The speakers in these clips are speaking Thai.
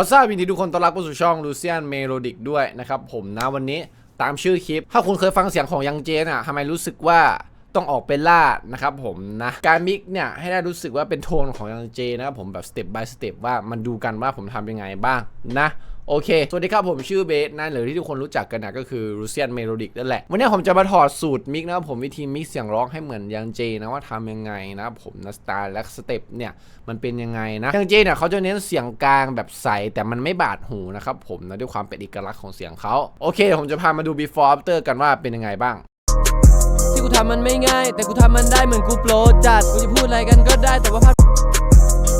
ขอทราบวินดีทุกคนต้อนรับเข้าสู่ช่องลูเซียนเมโลดิกด้วยนะครับผมนะวันนี้ตามชื่อคลิป ถ้าคุณเคยฟังเสียงของยังเจนอะทำไมรู้สึกว่า ต้องออกไปล่านะครับผมนะการมิกเนี่ยให้ได้รู้สึกว่าเป็นโทนของยังเจนะครับผมแบบสเต็ป by สเต็ปว่ามันดูกันว่าผมทำยังไงบ้างนะโอเค สวัสดีครับผมชื่อเบสนะหรือที่ทุกคนรู้จักกันนะก็คือลูเซียนเมโลดิกนั่นแหละ วันนี้ผมจะมาถอดสูตรมิกนะครับผมวิธีมิกเสียงร้องให้เหมือนยังเจนะว่าทำยังไงนะครับผมนะสไตล์และสเต็ปเนี่ยมันเป็นยังไงนะยังเจเนี่ยเขาจะเน้นเสียงกลางแบบใสแต่มันไม่บาดหูนะครับผมนะด้วยความเป็นเอกลักษณ์ของเสียงเขาโอเค ผมจะพามาดู before after กันว่าเป็นยังไงบ้าง ที่กูทำมันไม่ง่าย แต่กูทำมันได้เหมือนกูโปรจัด กูจะพูดอะไรกันก็ได้แต่ว่าภาพ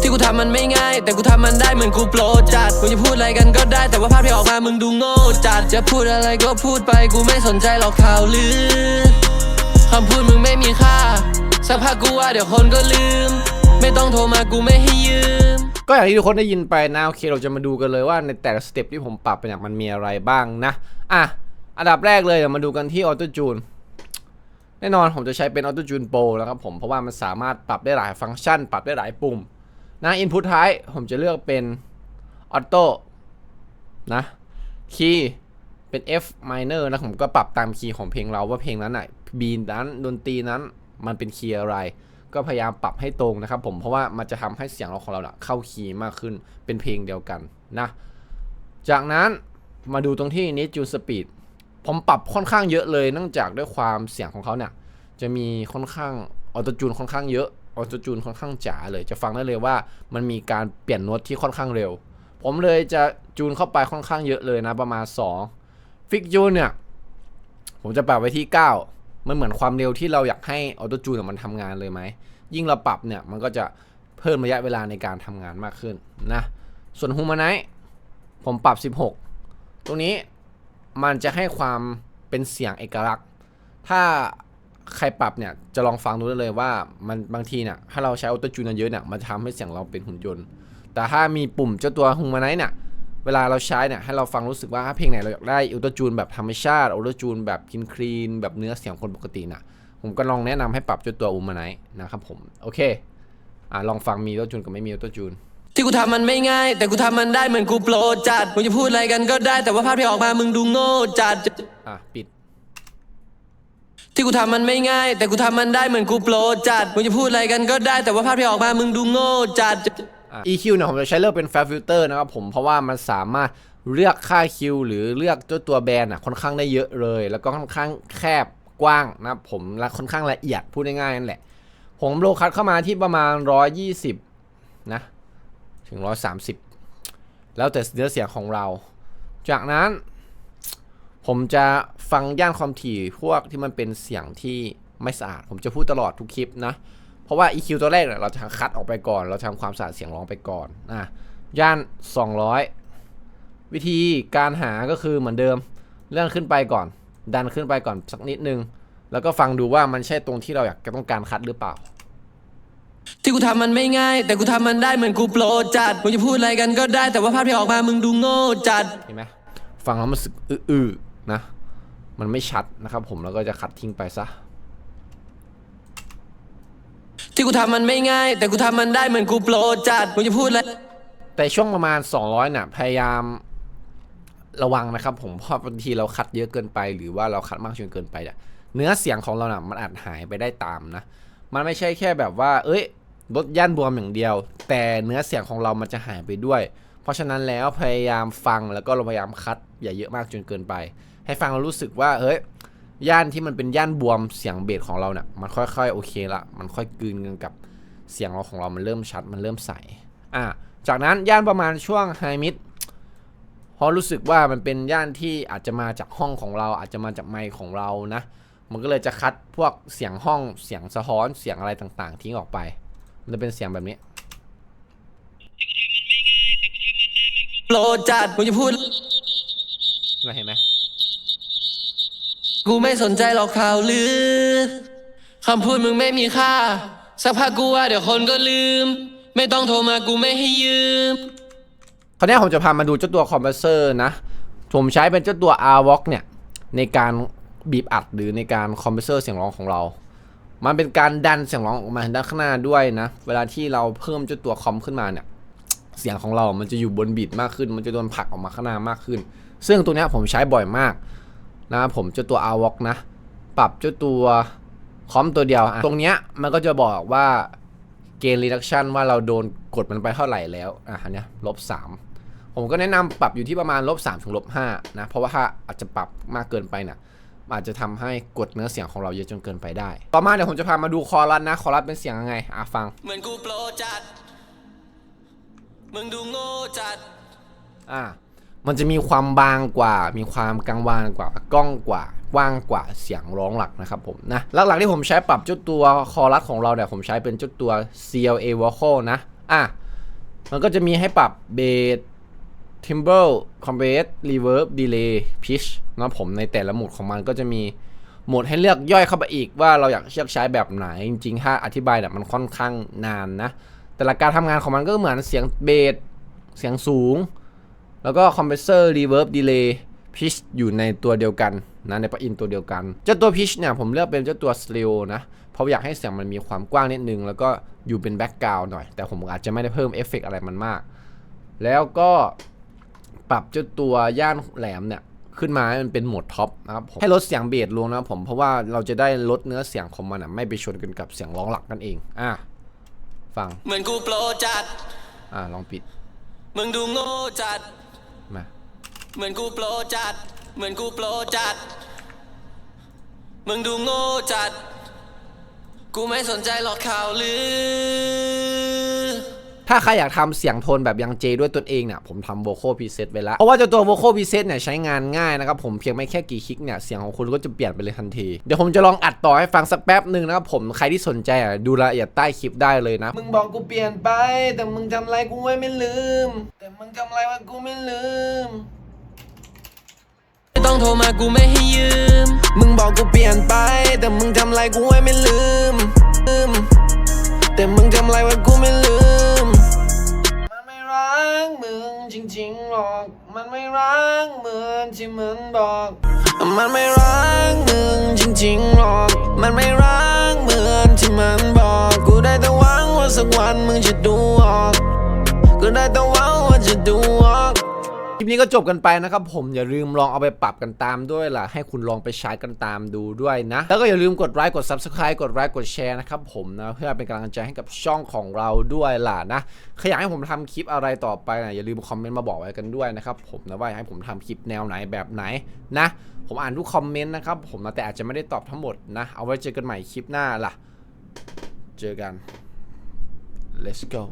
ที่กูทำมันไม่ง่าย แต่กูทำมันได้เหมือนกูโปรจัด กูจะพูดอะไรกันก็ได้แต่ว่าภาพที่ออกมามึงดูโง่จัด จะพูดอะไรก็พูดไปกูไม่สนใจหรอกข่าวลือคำพูดมึงไม่มีค่าสักพักกูว่าเดี๋ยวคนก็ลืม ไม่ต้องโทรมากูไม่ให้ยืม ก็อย่างที่ทุกคนได้ยินไปนะโอเคเราจะมาดูกันเลยว่าในแต่ละสเต็ปที่ผมปรับไปเนี่ยมันมีอะไรบ้างนะ อะ อันดับแรกเลยเดี๋ยวมาดูกันที่ออโตจูน แน่นอนผมจะใช้เป็นออโต้จูนโปรแล้วครับผมเพราะว่ามันสามารถปรับได้หลายฟังก์ชัน ปรับได้หลายปุ่มนะอินพุตท้ายผมจะเลือกเป็นออโต้นะคีย์เป็น F minor นะผมก็ปรับตามคีย์ของเพลงเราว่าเพลงนั้นไหนะบีนนั้นดนตรีนั้นมันเป็นคีย์อะไร ก็พยายามปรับให้ตรงนะครับผมเพราะว่ามันจะทำให้เสียงเราของเราเข้าคีย์มากขึ้นเป็นเพลงเดียวกันนะจากนั้นมาดูตรงที่นิจูสปีด ผมปรับค่อนข้างเยอะเลยเนื่องจากด้วยความเสียงของเขาเนี่ย จะมีค่อนข้างออโตจูนค่อนข้างเยอะออโตจูนค่อนข้างจ๋าเลย จะฟังได้เลยว่ามันมีการเปลี่ยนโน้ตที่ค่อนข้างเร็ว ผมเลยจะจูนเข้าไปค่อนข้างเยอะเลยนะประมาณ 2 ฟิกจูนเนี่ย ผมจะปรับไว้ที่ 9 มันเหมือนความเร็วที่เราอยากให้ออโตจูนมันทำงานเลยไหม ยิ่งเราปรับเนี่ยมันก็จะเพิ่มระยะเวลาในการทำงานมากขึ้นนะ ส่วนฮูมาไนผมปรับ 16 ตรงนี้ มันจะให้ความเป็นเสียงเอกลักษณ์ ถ้าใครปรับเนี่ยจะลองฟังดูได้เลยว่ามันบางทีเนี่ยถ้าเราใช้ออโต้จูนเยอะเนี่ยมันจะทำให้เสียงเราเป็นหุ่นยนต์ แต่ถ้ามีปุ่มเจ้าตัวฮูมาไนท์เนี่ยเวลาเราใช้เนี่ยให้เราฟังรู้สึกว่าเพลงไหนเราอยากได้ออโต้จูนแบบธรรมชาติออโต้จูนแบบคลีนคลีนแบบเนื้อเสียงคนปกติน่ะผมก็ลองแนะนำให้ปรับเจ้าตัวอูมาไนท์นะครับผมโอเคอ่าลองฟังมีออโต้จูนกับไม่มีออโต้จูน ที่กูทำมันไม่ง่าย แต่กูทำมันได้เหมือนกูโปรจัดกูจะพูดอะไรกันก็ได้ แต่ว่าภาพที่ออกมามึงดูโง่จัด อะปิด ที่กูทำมันไม่ง่าย แต่กูทำมันได้เหมือนกูโปรจัดกูจะพูดอะไรกันก็ได้ แต่ว่าภาพที่ออกมามึงดูโง่จัดอะ EQ เนี่ยผมจะใช้เลือกเป็น Fab Filter นะครับผมเพราะว่ามันสามารถเลือกค่า Q หรือเลือกตัวตัวแบรนด์อะค่อนข้างได้เยอะเลย แล้วก็ค่อนข้างแคบกว้างนะครับผมและค่อนข้างละเอียดพูดง่ายๆนั่นแหละ ผมโลคัดเข้ามาที่ประมาณ 120 นะ ถึง 130 แล้วแต่เนื้อเสียงของเรา จากนั้นผมจะฟังย่านความถี่พวกที่มันเป็นเสียงที่ไม่สะอาด ผมจะพูดตลอดทุกคลิปนะ เพราะว่า EQ ตัวแรกเนี่ยเราจะคัดออกไปก่อน เราทำความสะอาดเสียงร้องไปก่อนอะย่าน 200 วิธีการหาก็คือเหมือนเดิมเลื่อนขึ้นไปก่อน ดันขึ้นไปก่อนสักนิดนึง แล้วก็ฟังดูว่ามันใช่ตรงที่เราอยากจะต้องการคัดหรือเปล่า ที่กูทำมันไม่ง่าย แต่กูทำมันได้เหมือนกูโปรจัดกูจะพูดอะไรกันก็ได้แต่ว่าภาพที่ออกมามึงดูโง่จัดเห็นไหมฟังแล้วมันรู้สึกอื้อๆนะ มันไม่ชัดนะครับผมแล้วก็จะคัดทิ้งไปซะที่กูทำมันไม่ง่าย แต่กูทำมันได้เหมือนกูโปรจัดกูจะพูดอะไรแต่ช่วงประมาณ 200น่ะพยายามระวังนะครับ ผมเพราะบางทีเราคัดเยอะเกินไป หรือว่าเราคัดมากจนเกินไปเนี่ยเนื้อเสียงของเราน่ะมันอาจหายไปได้ตามนะ มันไม่ใช่แค่แบบว่า เอ้ยลดย่านบวมอย่างเดียว แต่เนื้อเสียงของเรามันจะหายไปด้วย เพราะฉะนั้นแล้วพยายามฟังแล้วก็เราพยายามคัด อย่าเยอะมากจนเกินไป ให้ฟังเรารู้สึกว่าเฮ้ยย่านที่มันเป็นย่านบวมเสียงเบสของเราเนี่ยมันค่อยๆโอเคละมันค่อยกลืนกันกับเสียงเราของเรามันเริ่มชัดมันเริ่มใสอะจากนั้นย่านประมาณช่วงไฮมิดพอรู้สึกว่ามันเป็นย่านที่อาจจะมาจากห้องของเรา อาจจะมาจากไมค์ของเรานะ มันก็เลยจะคัดพวกเสียงห้องเสียงสะท้อนเสียงอะไรต่างๆ ทิ้งออกไป มันจะเป็นเสียงแบบนี้โปรจัดกูจะพูด เราเห็นไหมกูไม่สนใจหรอกข่าวลือคำพูดมึงไม่มีค่า สักพักกูว่าเดี๋ยวคนก็ลืม ไม่ต้องโทรมากูไม่ให้ยืม คราวนี้ผมจะพามาดูเจ้าตัวคอมเพรสเซอร์นะ ผมใช้เป็นเจ้าตัว r v o x เนี่ย ในการ บีบอัดหรือในการคอมเพรสเซอร์เสียงร้องของเรา มันเป็นการดันเสียงร้องออกมาด้านข้างหน้าด้วยนะ เวลาที่เราเพิ่มเจ้าตัวคอมขึ้นมาเนี่ย เสียงของเรา มันจะอยู่บนบีทมากขึ้น มันจะโดนผลักออกมาข้างหน้ามากขึ้น ซึ่งตัวนี้ผมใช้บ่อยมากนะผมเจ้าตัว a w o k นะ ปรับเจ้าตัวคอมตัวเดียว ตรงเนี้ยมันก็จะบอกว่าเกณฑ์ reduction ว่าเราโดนกดมันไปเท่าไหร่แล้วอะอันเนี้ยลบสามผมก็แนะนำปรับอยู่ที่ประมาณลบสามถึงลบห้านะ เพราะว่าถ้าอาจจะปรับมากเกินไปเนี่ย อาจจะทำให้กดเนื้อเสียงของเราเยอะจนเกินไปได้ ต่อมาเดี๋ยวผมจะพามาดูคอรัสนะ คอรัสเป็นเสียงยังไง อะฟัง เหมือนกูโปรจัด มึงดูโง่จัด อ่ามันจะมีความบางกว่า มีความกลางวานกว่ากล้องกว่ากว้างกว่า เสียงร้องหลักนะครับผมนะ หลักๆที่ผมใช้ปรับเจ้าตัวคอรัสของเราเนี่ย ผมใช้เป็นเจ้าตัว CLA vocal นะ อะ มันก็จะมีให้ปรับเบส timbre compress reverb delay pitch นะผมในแต่ละโหมดของมันก็จะมีโหมดให้เลือกย่อยเข้าไปอีกว่าเราอยากเลือกใช้แบบไหน จริงๆ ถ้าอธิบายเนี่ยมันค่อนข้างนานนะ แต่หละกการทำงานของมันก็เหมือนเสียงเบสเสียงสูง แล้วก็คอมเพรสเซอร์รีเวิร์บดีเลย์พิชอยู่ในตัวเดียวกันนะในปลั๊กอินตัวเดียวกัน เจ้าตัวพิชเนี่ยผมเลือกเป็นเจ้าตัวสเ e ลนะ เพราะอยากให้เสียงมันมีความกว้างนิดนึง แล้วก็อยู่เป็นแบ็กกราวน์หน่อย แต่ผมอาจจะไม่ได้เพิ่มเอฟเฟกต์อะไรมันมาก แล้วก็ ปรับเจ้าตัวย่านแหลมเนี่ยขึ้นมาให้มันเป็นโหมดท็อปนะครับผมให้ลดเสียงเบสลงนะครับผมเพราะว่าเราจะได้ลดเนื้อเสียงของมันอะไม่ไปชนกันกับเสียงร้องหลักนั่นเอง อะ ฟัง เหมือนกูโปรจัด อะลองปิด มึงดูโง่จัด มา เหมือนกูโปรจัด เหมือนกูโปรจัด มึงดูโง่จัด กูไม่สนใจหรอกข่าวลือ ถ้าใครอยากทำเสียงโทนแบบยังเจด้วยตนเองเนี่ยผมทำ vocal preset ไว้แล้ว เพราะว่าเจ้าตัว vocal preset เนี่ยใช้งานง่ายนะครับผมเพียงไม่แค่กี่คลิกเนี่ยเสียงของคุณก็จะเปลี่ยนไปเลยทันที เดี๋ยวผมจะลองอัดต่อให้ฟังสักแป๊บหนึ่งนะครับผมใครที่สนใจอะดูรายละเอียดใต้คลิปได้เลยนะ มึงบอกกูเปลี่ยนไป แต่มึงจำอะไรกูไว้ไม่ลืม แต่มึงจำอะไรไว้กูไม่ลืม ไม่ต้องโทรมากูไม่ให้ยืม มึงบอกกูเปลี่ยนไป แต่มึงจำอะไรกูไว้ไม่ลืมลืมแต่มึงจำอะไรไว้กูไม่ลืม ริงๆหรอก มันไม่รักเหมือนที่มึงบอก มันไม่รักมึงจริงๆหรอก มันไม่รักเหมือนที่มันบอก กูได้แต่หวังว่าสักวันมึงจะดูออก กูได้แต่หวังว่าจะดูออก คลิปนี้ก็จบกันไปนะครับผมอย่าลืมลองเอาไปปรับกันตามด้วยล่ะ ให้คุณลองไปใช้กันตามดูด้วยนะ แล้วก็อย่าลืมกดไลค์กด Subscribe กดไลค์กดแชร์นะครับผมนะเพื่อเป็นกำลังใจให้กับช่องของเราด้วยล่ะนะใครอยากให้ผมทำคลิปอะไรต่อไปนะอย่าลืมคอมเมนต์มาบอกไว้กันด้วยนะครับผมนะว่าอยากให้ผมทำคลิปแนวไหนแบบไหนนะ ผมอ่านทุกคอมเมนต์นะครับผมนะแต่อาจจะไม่ได้ตอบทั้งหมดนะ เอาไว้เจอกันใหม่คลิปหน้าล่ะ เจอกัน let's go